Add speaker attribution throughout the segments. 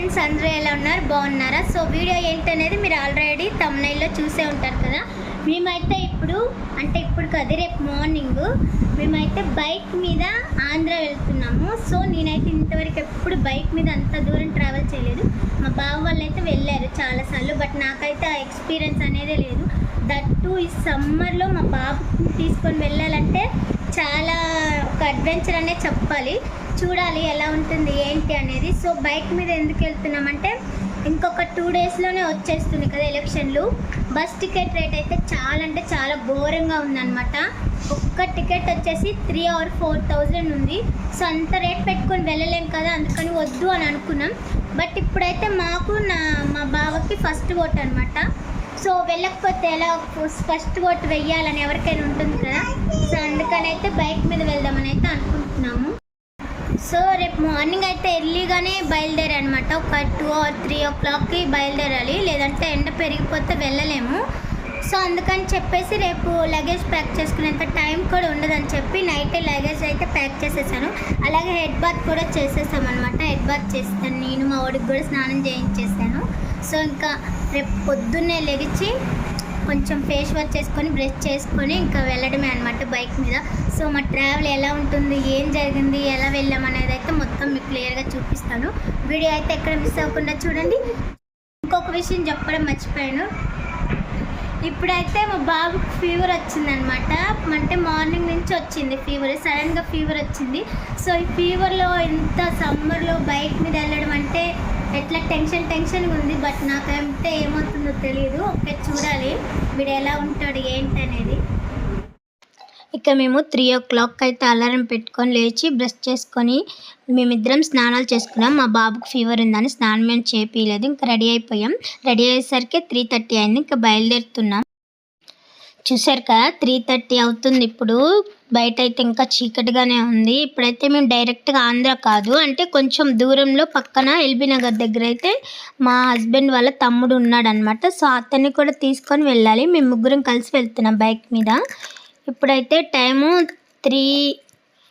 Speaker 1: Friends అందరూ ఎలా ఉన్నారు? బాగున్నారా? సో వీడియో ఏంటనేది మీరు ఆల్రెడీ తమ్నైల్లో చూసే ఉంటారు కదా? మేమైతే ఇప్పుడు అంటే ఇప్పుడు కదా రేపు మార్నింగ్ మేమైతే బైక్ మీద ఆంధ్ర వెళ్తున్నాము. సో నేనైతే ఇంతవరకు ఎప్పుడు బైక్ మీద అంత దూరం ట్రావెల్ చేయలేదు. మా బావ వాళ్ళు అయితే వెళ్ళారు చాలాసార్లు బట్ నాకైతే ఆ ఎక్స్పీరియన్స్ అనేది లేదు. దట్టు ఈ సమ్మర్లో మా బాబుని తీసుకొని వెళ్ళాలంటే చాలా ఒక అడ్వెంచర్ అనే చెప్పాలి. చూడాలి ఎలా ఉంటుంది ఏంటి అనేది. సో బైక్ మీద ఎందుకు వెళ్తున్నామంటే ఇంకొక టూ డేస్లోనే వచ్చేస్తుంది కదా ఎలక్షన్లు. బస్ టికెట్ రేట్ అయితే చాలా అంటే చాలా ఘోరంగా ఉందన్నమాట. ఒక్క టికెట్ వచ్చేసి త్రీ ఆర్ ఫోర్ థౌజండ్ ఉంది. సో అంత రేట్ పెట్టుకొని వెళ్ళలేం కదా అందుకని వద్దు అని అనుకున్నాం. బట్ ఇప్పుడైతే మాకు నా మా బావకి ఫస్ట్ ఓట్ అనమాట సో వెళ్ళకపోతే ఎలా ఫస్ట్ ఓటు వెయ్యాలని ఎవరికైనా ఉంటుంది కదా. అందుకని అయితే బైక్ మీద వెళ్దామని అయితే అనుకుంటున్నాము. సో రేపు మార్నింగ్ అయితే ఎర్లీగానే బయలుదేరనమాట. ఒక టూ ఆర్ త్రీ ఓ క్లాక్కి బయలుదేరాలి. లేదంటే ఎండ పెరిగిపోతే వెళ్ళలేము. సో అందుకని చెప్పేసి రేపు లగేజ్ ప్యాక్ చేసుకునేంత టైం కూడా ఉండదని చెప్పి నైటే లగేజ్ అయితే ప్యాక్ చేసేసాను. అలాగే హెడ్ బాత్ కూడా చేసేసాం అనమాట హెడ్ బాత్ చేస్తాను. నేను మా వాడికి కూడా స్నానం చేయించేసాను. సో ఇంకా రేపు పొద్దున్నే లెగిచి కొంచెం ఫేస్ వాష్ చేసుకొని బ్రష్ చేసుకొని ఇంకా వెళ్ళడమే అనమాట బైక్ మీద. సో మా ట్రావెల్ ఎలా ఉంటుంది ఏం జరిగింది ఎలా వెళ్ళాం అనేది అయితే మొత్తం మీకు క్లియర్గా చూపిస్తాను. వీడియో అయితే ఎక్కడ మిస్ అవ్వకుండా చూడండి. ఇంకొక విషయం చెప్పడం మర్చిపోయాను. ఇప్పుడైతే మా బాబుకి ఫీవర్ వచ్చిందనమాట. అంటే మార్నింగ్ నుంచి వచ్చింది ఫీవర్ సడన్గా ఫీవర్ వచ్చింది. సో ఈ ఫీవర్లో ఇంత సమ్మర్లో బైక్ మీద వెళ్ళడం అంటే ఎట్లా టెన్షన్ టెన్షన్గా ఉంది. బట్ నాకంటే ఏమవుతుందో తెలియదు ఒకే చూడాలి. వీడు ఎలా ఉంటాడు ఏంటనేది. ఇక మేము త్రీ ఓ క్లాక్ అయితే అలారం పెట్టుకొని లేచి బ్రష్ చేసుకొని మేమిద్దరం స్నానాలు చేసుకున్నాం. మా బాబుకి ఫీవర్ ఉందని స్నానం మేము చేపియలేదు. ఇంకా రెడీ అయిపోయాం. రెడీ అయ్యేసరికి త్రీ థర్టీ అయింది. ఇంకా బయలుదేరుతున్నాం. చూసారు కదా త్రీ థర్టీ అవుతుంది ఇప్పుడు. బయట అయితే ఇంకా చీకటిగానే ఉంది. ఇప్పుడైతే మేము డైరెక్ట్గా ఆంధ్ర కాదు. అంటే కొంచెం దూరంలో పక్కన ఎల్బీ నగర్ దగ్గర అయితే మా హస్బెండ్ వాళ్ళ తమ్ముడు ఉన్నాడనమాట. సో అతన్ని కూడా తీసుకొని వెళ్ళాలి. మేము ముగ్గురం కలిసి వెళ్తున్నాం బైక్ మీద. ఇప్పుడైతే టైము త్రీ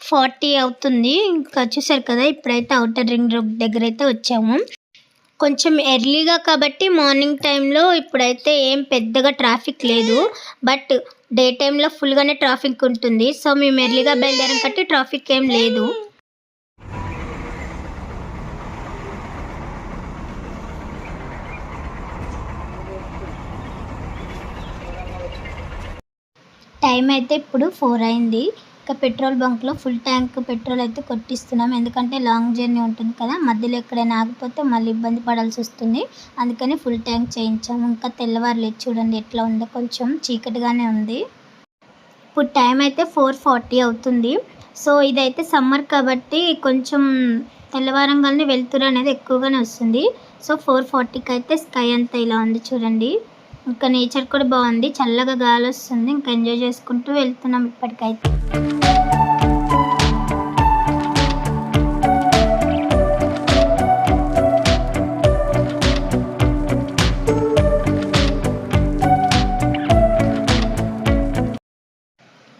Speaker 1: ఫార్టీ అవుతుంది. ఇంకా చూసారు కదా ఇప్పుడైతే అవుటర్ రింగ్ రోడ్ దగ్గర అయితే వచ్చాము. కొంచెం ఎర్లీగా కాబట్టి మార్నింగ్ టైంలో ఇప్పుడైతే ఏం పెద్దగా ట్రాఫిక్ లేదు. బట్ డే టైంలో ఫుల్గానే ట్రాఫిక్ ఉంటుంది. సో మేము ఎర్లీగా బయలుదేరం కాబట్టి ట్రాఫిక్ ఏం లేదు. టైం అయితే ఇప్పుడు ఫోర్ అయింది. ఇంకా పెట్రోల్ బంక్లో ఫుల్ ట్యాంక్ పెట్రోల్ అయితే కొట్టిస్తున్నాం. ఎందుకంటే లాంగ్ జర్నీ ఉంటుంది కదా మధ్యలో ఎక్కడైనా ఆగిపోతే మళ్ళీ ఇబ్బంది పడాల్సి వస్తుంది. అందుకని ఫుల్ ట్యాంక్ చేయించాము. ఇంకా తెల్లవారులేదు చూడండి ఎట్లా ఉందో. కొంచెం చీకటిగానే ఉంది. ఇప్పుడు టైం అయితే ఫోర్ ఫార్టీ అవుతుంది. సో ఇదైతే సమ్మర్ కాబట్టి కొంచెం తెల్లవారంగానే వెళ్తురు అనేది ఎక్కువగానే వస్తుంది. సో ఫోర్ ఫార్టీకి అయితే స్కై అంతా ఇలా ఉంది చూడండి. ఇంకా నేచర్ కూడా బాగుంది. చల్లగా గాలి వస్తుంది. ఇంకా ఎంజాయ్ చేసుకుంటూ వెళ్తున్నాం ఇప్పటికైతే.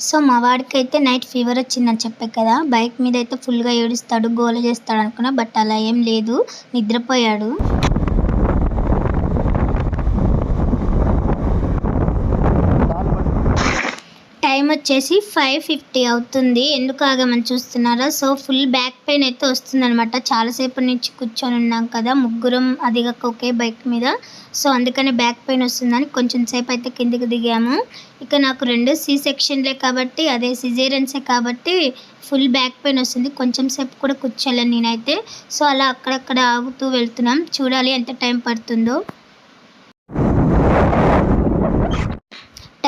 Speaker 1: సో మా వాడికైతే నైట్ ఫీవర్ వచ్చిందని చెప్పే కదా. బైక్ మీద అయితే ఫుల్గా ఏడుస్తాడు గోల చేస్తాడు అనుకున్నా బట్ అలా ఏం లేదు. నిద్రపోయాడు టైం వచ్చేసి ఫైవ్ ఫిఫ్టీ అవుతుంది. ఎందుకు ఆగమని చూస్తున్నారా? సో ఫుల్ బ్యాక్ పెయిన్ అయితే వస్తుందన్నమాట. చాలాసేపు నుంచి కూర్చొని ఉన్నాం కదా. ముగ్గురం అది కాక ఒకే బైక్ మీద. సో అందుకని బ్యాక్ పెయిన్ వస్తుందని కొంచెం సేపు అయితే కిందికి దిగాము. ఇక నాకు రెండు సి సెక్షన్లే కాబట్టి అదే సిజేరియన్సే కాబట్టి ఫుల్ బ్యాక్ పెయిన్ వస్తుంది. కొంచెం సేపు కూడా కూర్చోలేను నేనైతే. సో అలా అక్కడక్కడ ఆగుతూ వెళ్తున్నాం. చూడాలి ఎంత టైం పడుతుందో.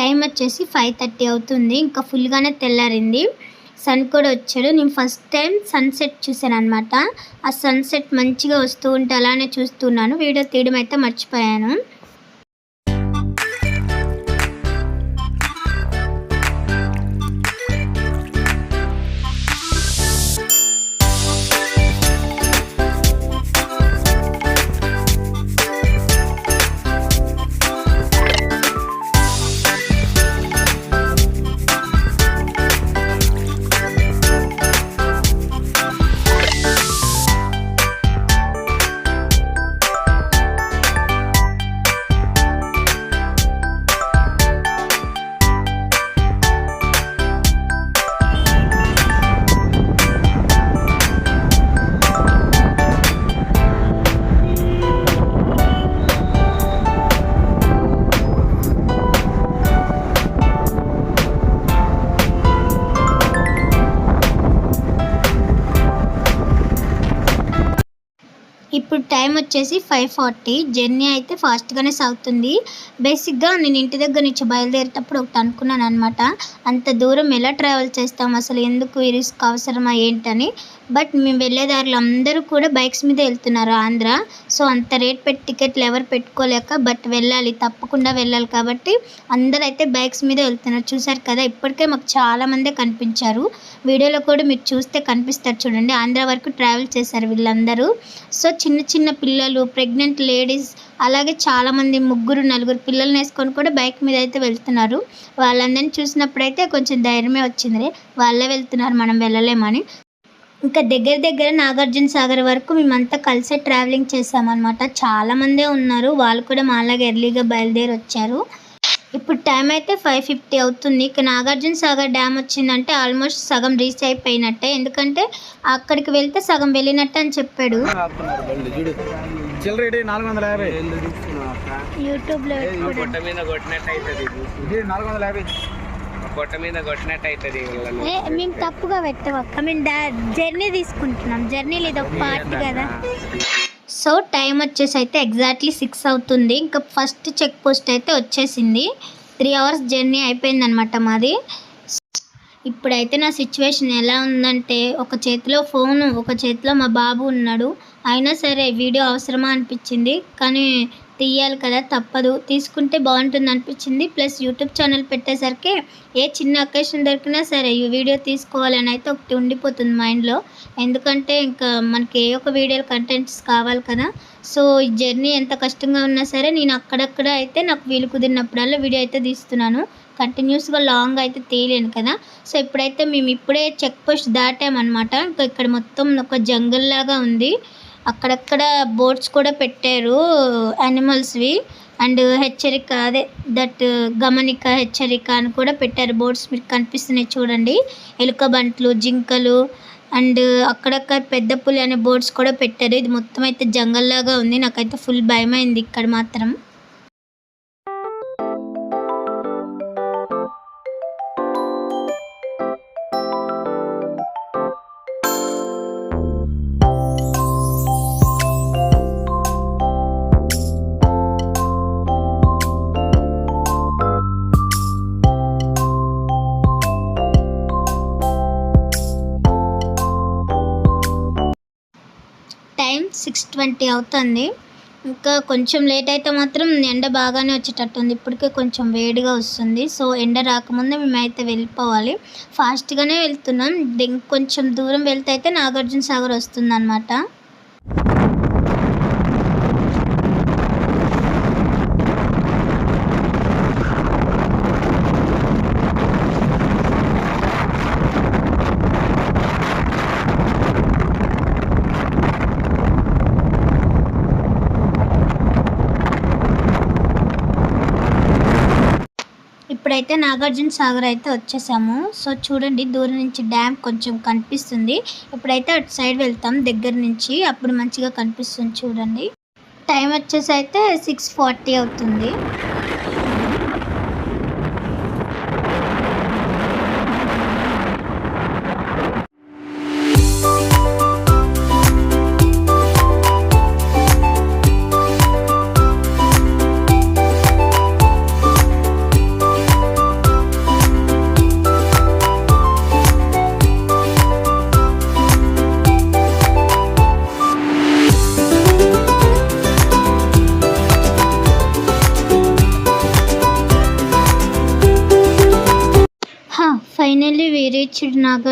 Speaker 1: టైం వచ్చేసి ఫైవ్ థర్టీ అవుతుంది. ఇంకా ఫుల్గానే తెల్లారింది. సన్ కూడా వచ్చాడు. నేను ఫస్ట్ టైం సన్సెట్ చూసాను అనమాట ఆ సన్సెట్ మంచిగా వస్తూ ఉంటే అలానే చూస్తున్నాను. వీడియో తీయడం అయితే మర్చిపోయాను. వచ్చేసి ఫైవ్ ఫార్టీ జర్నీ అయితే ఫాస్ట్గానే సాగుతుంది. బేసిక్గా నేను ఇంటి దగ్గర నుంచి బయలుదేరేటప్పుడు ఒకటి అనుకున్నాను అనమాట అంత దూరం ఎలా ట్రావెల్ చేస్తాం? అసలు ఎందుకు ఈ రిస్క్ అవసరమా? ఏంటని బట్ మేము వెళ్ళేదారులు అందరూ కూడా బైక్స్ మీద వెళ్తున్నారు ఆంధ్ర. సో అంత రేట్ పెట్టి టికెట్లు ఎవరు పెట్టుకోలేక బట్ వెళ్ళాలి తప్పకుండా వెళ్ళాలి కాబట్టి అందరూ అయితే బైక్స్ మీద వెళ్తున్నారు. చూసారు కదా ఇప్పటికే మాకు చాలామందే కనిపించారు. వీడియోలో కూడా మీరు చూస్తే కనిపిస్తారు చూడండి. ఆంధ్ర వరకు ట్రావెల్ చేశారు వీళ్ళందరూ. సో చిన్న చిన్న పిల్లలు ప్రెగ్నెంట్ లేడీస్ అలాగే చాలామంది ముగ్గురు నలుగురు పిల్లల్ని వేసుకొని కూడా బైక్ మీద అయితే వెళ్తున్నారు. వాళ్ళందరినీ చూసినప్పుడైతే కొంచెం ధైర్యమే వచ్చింది వాళ్ళే వెళ్తున్నారు మనం వెళ్ళలేమని. ఇంకా దగ్గర దగ్గర నాగార్జున సాగర్ వరకు మేమంతా కలిసే ట్రావెలింగ్ చేసామన్నమాట. చాలామందే ఉన్నారు. వాళ్ళు కూడా మాలాగా ఎర్లీగా బయలుదేరి వచ్చారు. ఇప్పుడు టైం అయితే ఫైవ్ ఫిఫ్టీ అవుతుంది. ఇక నాగార్జున సాగర్ డ్యామ్ వచ్చిందంటే ఆల్మోస్ట్ సగం రీచ్ అయిపోయినట్టే. ఎందుకంటే అక్కడికి వెళ్తే సగం వెళ్ళినట్టు అని చెప్పాడు. యూట్యూబ్లో
Speaker 2: పొట్ట మీద కొట్టినట్టు అవుతుంది పొట్ట
Speaker 1: ఏ మేము తప్పుగా పెట్టవక్క మేము డా జర్నీ తీసుకుంటున్నాం. జర్నీలో ఇది ఒక పార్ట్ కదా. సో టైం వచ్చేసి అయితే ఎగ్జాక్ట్లీ సిక్స్ అవుతుంది. ఇంకా ఫస్ట్ చెక్ పోస్ట్ అయితే వచ్చేసింది. త్రీ అవర్స్ జర్నీ అయిపోయిందనమాట మాది. ఇప్పుడైతే నా సిచ్యువేషన్ ఎలా ఉందంటే ఒక చేతిలో ఫోను ఒక చేతిలో మా బాబు ఉన్నాడు. అయినా సరే వీడియో అవసరమా అనిపించింది. కానీ తీయాలి కదా తప్పదు. తీసుకుంటే బాగుంటుంది అనిపించింది ప్లస్ యూట్యూబ్ ఛానల్ పెట్టేసరికి ఏ చిన్న అకేషన్ దొరికినా సరే ఈ వీడియో తీసుకోవాలని అయితే ఒకటి ఉండిపోతుంది మైండ్లో. ఎందుకంటే ఇంకా మనకి ఏ ఒక వీడియోలు కంటెంట్స్ కావాలి కదా. సో ఈ జర్నీ ఎంత కష్టంగా ఉన్నా సరే నేను అక్కడక్కడ అయితే నాకు వీలు కుదిరినప్పుడల్లా వీడియో అయితే తీస్తున్నాను. కంటిన్యూస్గా లాంగ్ అయితే తీయలేను కదా. సో ఇప్పుడైతే మేము ఇప్పుడే చెక్ పోస్ట్ దాటామన్నమాట. ఇంకా ఇక్కడ మొత్తం ఒక జంగల్ లాగా ఉంది. అక్కడక్కడ బోర్డ్స్ కూడా పెట్టారు యానిమల్స్వి అండ్ హెచ్చరిక అదే దట్ గమనిక హెచ్చరిక అని కూడా పెట్టారు బోర్డ్స్ మీకు కనిపిస్తున్నాయి చూడండి. ఎలుక బంట్లు జింకలు అండ్ అక్కడక్కడ పెద్ద పులి అనే బోర్డ్స్ కూడా పెట్టారు. ఇది మొత్తం అయితే జంగల్ లాగా ఉంది. నాకైతే ఫుల్ భయమైంది ఇక్కడ మాత్రం. టైం సిక్స్ ట్వంటీ అవుతుంది. ఇంకా కొంచెం లేట్ అయితే మాత్రం ఎండ బాగానే వచ్చేటట్టుంది. ఇప్పటికే కొంచెం వేడిగా వస్తుంది. సో ఎండ రాకముందే మేమైతే వెళ్ళిపోవాలి. ఫాస్ట్గానే వెళ్తున్నాం. కొంచెం దూరం వెళ్తే అయితే నాగార్జున సాగర్ వస్తుంది అయితే నాగార్జున సాగర్ అయితే వచ్చేసాము. సో చూడండి దూరం నుంచి డ్యామ్ కొంచెం కనిపిస్తుంది. ఇప్పుడైతే అటు సైడ్ వెళ్తాం దగ్గర నుంచి. అప్పుడు మంచిగా కనిపిస్తుంది చూడండి. టైం వచ్చేసి అయితే సిక్స్ ఫార్టీ అవుతుంది.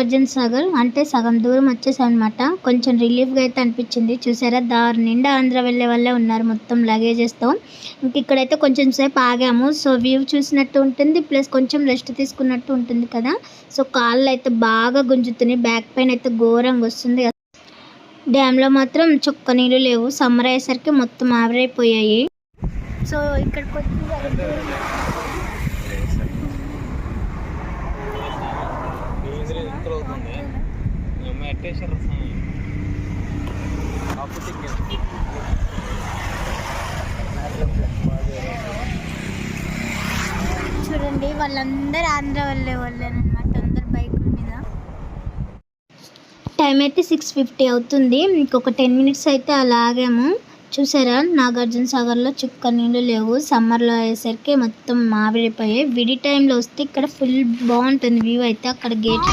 Speaker 1: సర్జన్స్ నగర్ అంటే సగం దూరం వచ్చేసాం కొంచెం రిలీఫ్గా అయితే అనిపించింది. చూసారా? దారి నిండా ఆంధ్ర వెళ్ళే వాళ్ళే ఉన్నారు మొత్తం లగేజెస్తో ఇంక ఇక్కడైతే కొంచెం సేపు ఆగాము. సో వ్యూ చూసినట్టు ఉంటుంది. ప్లస్ కొంచెం రెస్ట్ తీసుకున్నట్టు ఉంటుంది కదా. సో కాళ్ళు అయితే బాగా గుంజుతున్నాయి. బ్యాక్ పెయిన్ అయితే ఘోరంగా వస్తుంది. డ్యామ్లో మాత్రం చుక్క నీళ్ళు లేవు. సమ్మర్ అయ్యేసరికి మొత్తం ఆవిరైపోయాయి. సో ఇక్కడికి వచ్చి సగం దూరం చూడండి వాళ్ళందరూ ఆంధ్ర వాళ్ళే వాళ్ళేనమాట అందరు బైకుల మీద. టైం అయితే సిక్స్ ఫిఫ్టీ అవుతుంది. ఇంకొక టెన్ మినిట్స్ అయితే అలాగేమో. చూసారా? నాగార్జున సాగర్లో చుక్క నీళ్ళు లేవు. సమ్మర్లో అయ్యేసరికి మొత్తం మావిడిపోయాయి. విడి టైంలో వస్తే ఇక్కడ ఫుల్ బాగుంటుంది వ్యూ అయితే అక్కడ గేట్.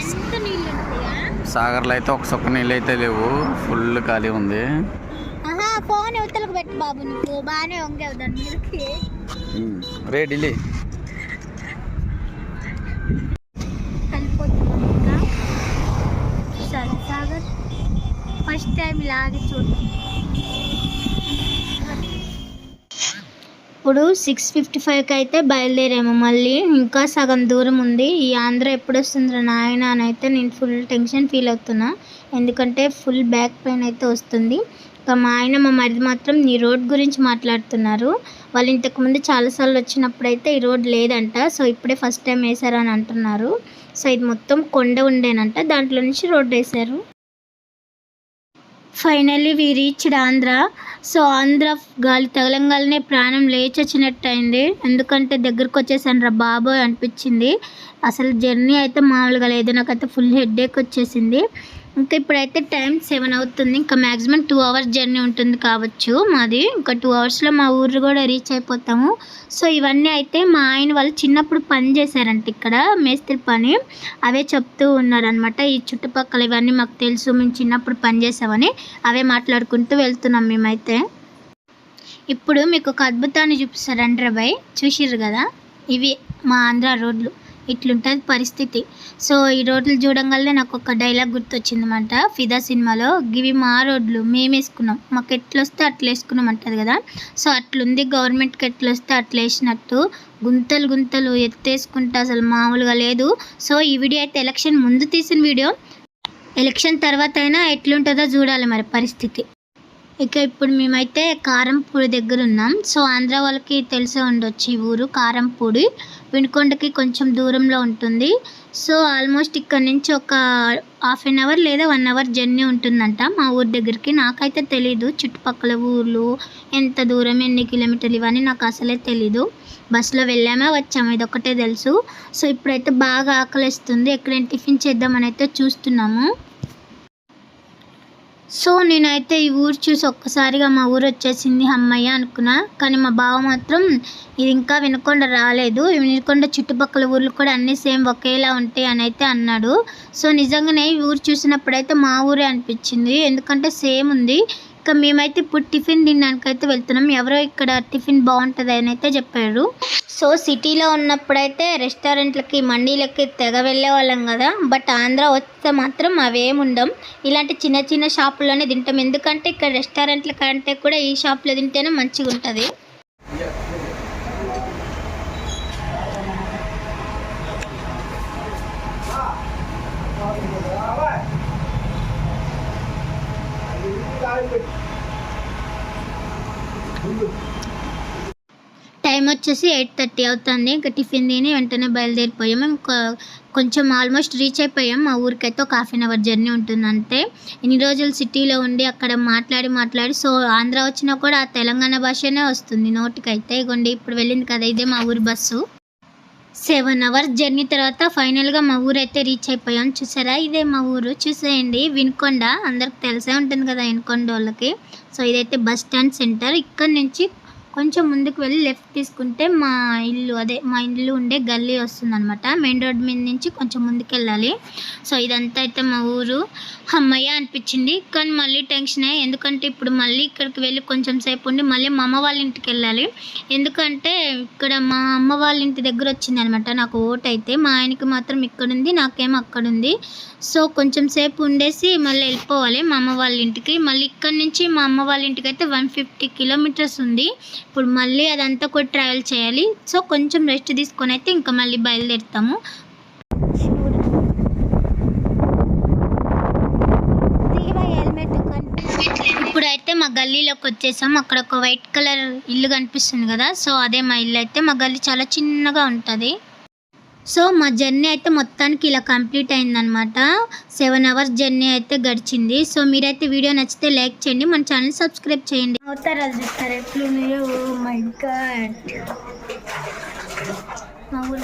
Speaker 1: ఎంత నీళ్ళు ఉంటాయా?
Speaker 3: సాగర్లో అయితే ఒక సొక్క నీళ్ళు అయితే లేవు. ఫుల్ ఖాళీ ఉంది.
Speaker 1: ఆహా ఫోన్ యువతలకు పెట్టు బాబు నువ్వు బాగానే వంగావు దాని మీదకి.
Speaker 3: ఉమ్. రే ఢిల్లీ
Speaker 1: కలిపోతున్నాం ఇంకా సరే సాగర్ ఫస్ట్ టైం ఇలాగే చూడండి ఇప్పుడు సిక్స్ ఫిఫ్టీ ఫైవ్కి అయితే బయలుదేరాము. మళ్ళీ ఇంకా సగం దూరం ఉంది. ఈ ఆంధ్ర ఎప్పుడు వస్తుందిరా నాయన అని అయితే నేను ఫుల్ టెన్షన్ ఫీల్ అవుతున్నా. ఎందుకంటే ఫుల్ బ్యాక్ పెయిన్ అయితే వస్తుంది. ఇంకా మా ఆయన మా మరిది మాత్రం ఈ రోడ్ గురించి మాట్లాడుతున్నారు. వాళ్ళు ఇంతకుముందు చాలాసార్లు వచ్చినప్పుడు అయితే ఈ రోడ్ లేదంట. సో ఇప్పుడే ఫస్ట్ టైం వేశారు అని అంటున్నారు. సో ఇది మొత్తం కొండ ఉండేనంట. దాంట్లో నుంచి రోడ్ వేశారు. Finally we reached Andhra. So Andhra గాలి తగలంగానే ప్రాణం లేచి వచ్చినట్టు అయింది ఎందుకంటే దగ్గరకు వచ్చేసాను రా బాబోయ్ అనిపించింది. అసలు జర్నీ అయితే మామూలుగా లేదు. నాకైతే ఫుల్ హెడ్ఏక్ వచ్చేసింది. ఇంకా ఇప్పుడైతే టైం సెవెన్ అవుతుంది. ఇంకా మ్యాక్సిమం టూ అవర్స్ జర్నీ ఉంటుంది కావచ్చు మాది. ఇంకా టూ అవర్స్లో మా ఊరు కూడా రీచ్ అయిపోతాము. సో ఇవన్నీ అయితే మా ఆయన వాళ్ళు చిన్నప్పుడు పని చేశారంట ఇక్కడ మేస్త్రి పని. అవే చెప్తూ ఉన్నారనమాట ఈ చుట్టుపక్కల ఇవన్నీ మాకు తెలుసు మేము చిన్నప్పుడు పని చేసామని అవే మాట్లాడుకుంటూ వెళ్తున్నాం మేమైతే. ఇప్పుడు మీకు ఒక అద్భుతాన్ని చూపిస్తారు అండ్రబాయ్ చూసిర్రు కదా? ఇవి మా ఆంధ్ర రోడ్లు. ఇట్లుంటుంది పరిస్థితి. సో ఈ రోడ్లు చూడంగానే నాకు ఒక డైలాగ్ గుర్తొచ్చిందన్నమాట. ఫిదా సినిమాలో గివి మా రోడ్లు మేమేసుకున్నాం. మాకు ఎట్లొస్తే అట్లా వేసుకున్నాం అంటది కదా. సో అట్లుంది గవర్నమెంట్కి ఎట్లొస్తే అట్లా వేసినట్టు గుంతలు గుంతలు ఎత్తేసుకుంటే అసలు మామూలుగా లేదు. సో ఈ వీడియో అయితే ఎలక్షన్ ముందు తీసిన వీడియో. ఎలక్షన్ తర్వాత అయినా ఎట్లుంటుందో చూడాలి మరి పరిస్థితి. ఇక ఇప్పుడు మేమైతే కారంపూడి దగ్గర ఉన్నాం సో ఆంధ్ర వాళ్ళకి తెలిసే ఉండొచ్చు ఈ ఊరు కారంపూడి. వినుకొండకి కొంచెం దూరంలో ఉంటుంది. సో ఆల్మోస్ట్ ఇక్కడ నుంచి ఒక హాఫ్ అన్ అవర్ లేదా వన్ అవర్ జర్నీ ఉంటుందంట మా ఊరి దగ్గరికి. నాకైతే తెలీదు చుట్టుపక్కల ఊర్లు ఎంత దూరం ఎన్ని కిలోమీటర్లు ఇవన్నీ నాకు అసలే తెలీదు. బస్సులో వెళ్ళామా వచ్చాము ఇది ఒకటే తెలుసు. సో ఇప్పుడైతే బాగా ఆకలిస్తుంది. ఎక్కడైనా టిఫిన్ చేద్దామని అయితే చూస్తున్నాము. సో నేనైతే ఈ ఊరు చూసి ఒక్కసారిగా మా ఊరు వచ్చేసింది అమ్మయ్య అనుకున్నా. కానీ మా బావ మాత్రం ఇది ఇంకా వినకొండ రాలేదు. వినకొండ చుట్టుపక్కల ఊర్లు కూడా అన్నీ సేమ్ ఒకేలా ఉంటాయి అని అయితే అన్నాడు. సో నిజంగానే ఈ ఊరు చూసినప్పుడైతే మా ఊరే అనిపించింది. ఎందుకంటే సేమ్ ఉంది. ఇంకా మేమైతే ఇప్పుడు టిఫిన్ తినడానికైతే వెళ్తున్నాం. ఎవరో ఇక్కడ టిఫిన్ బాగుంటుంది అని అయితే చెప్పారు. సో సిటీలో ఉన్నప్పుడైతే రెస్టారెంట్లకి మండీలకి తెగ వెళ్ళే వాళ్ళం కదా. బట్ ఆంధ్ర వస్తే మాత్రం అవేం ఉండం ఇలాంటి చిన్న చిన్న షాపుల్లోనే తింటాం. ఎందుకంటే ఇక్కడ రెస్టారెంట్ల కంటే కూడా ఈ షాప్లో తింటేనే మంచిగా ఉంటుంది టైం వచ్చేసి ఎయిట్ థర్టీ అవుతుంది. ఇంకా టిఫిన్ తిని వెంటనే బయలుదేరిపోయాము కొంచెం ఆల్మోస్ట్ రీచ్ అయిపోయాం. మా ఊరికైతే ఒక హాఫ్ అన్ అవర్ జర్నీ ఉంటుంది అంతే. ఇన్ని రోజులు సిటీలో ఉండి అక్కడ మాట్లాడి మాట్లాడి సో ఆంధ్ర వచ్చినా కూడా ఆ తెలంగాణ భాషనే వస్తుంది నోటికైతే. ఇగోండి ఇప్పుడు వెళ్ళింది కదా ఇదే మా ఊరి బస్సు. సెవెన్ అవర్స్ జర్నీ తర్వాత ఫైనల్గా మా ఊరు అయితే రీచ్ అయిపోయాం. చూసారా? ఇదే మా ఊరు. చూసేయండి. వినుకొండ అందరికి తెలిసే ఉంటుంది కదా వినుకొండ వాళ్ళకి. సో ఇదైతే బస్ స్టాండ్ సెంటర్. ఇక్కడ నుంచి కొంచెం ముందుకు వెళ్ళి లెఫ్ట్ తీసుకుంటే మా ఇల్లు అదే మా ఇల్లు ఉండే గల్లీ వస్తుందనమాట మెయిన్ రోడ్ మీద నుంచి కొంచెం ముందుకు వెళ్ళాలి. సో ఇదంతా అయితే మా ఊరు. అమ్మయ్య అనిపించింది కానీ మళ్ళీ టెన్షనే ఎందుకంటే ఇప్పుడు మళ్ళీ ఇక్కడికి వెళ్ళి కొంచెం సేపు ఉండి మళ్ళీ మా అమ్మ వాళ్ళ ఇంటికి వెళ్ళాలి. ఎందుకంటే ఇక్కడ మా అమ్మ వాళ్ళ ఇంటి దగ్గర వచ్చింది అనమాట నాకు ఓట్ అయితే. మా ఆయనకి మాత్రం ఇక్కడ ఉంది నాకేమో అక్కడ ఉంది సో కొంచెం సేపు ఉండేసి మళ్ళీ వెళ్ళిపోవాలి మా అమ్మ వాళ్ళ ఇంటికి. మళ్ళీ ఇక్కడ నుంచి మా అమ్మ వాళ్ళ ఇంటికి అయితే వన్ ఫిఫ్టీ కిలోమీటర్స్ ఉంది. ఇప్పుడు మళ్ళీ అదంతా కూడా ట్రావెల్ చేయాలి. సో కొంచెం రెస్ట్ తీసుకొని అయితే ఇంకా మళ్ళీ బయలుదేరుతాము. ఇప్పుడైతే మా గల్లీలోకి వచ్చేసాం. అక్కడ ఒక వైట్ కలర్ ఇల్లు కనిపిస్తుంది కదా. సో అదే మా ఇల్లు అయితే. మా గల్లీ చాలా చిన్నగా ఉంటుంది. సో మా జర్నీ అయితే మొత్తానికి ఇలా కంప్లీట్ అయిందనమాట సెవెన్ అవర్స్ జర్నీ అయితే గడిచింది. సో మీరైతే వీడియో నచ్చితే లైక్ చేయండి. మన ఛానల్ సబ్స్క్రైబ్ చేయండి. అవతారాలు చూస్తారు. My god. మా ఊరు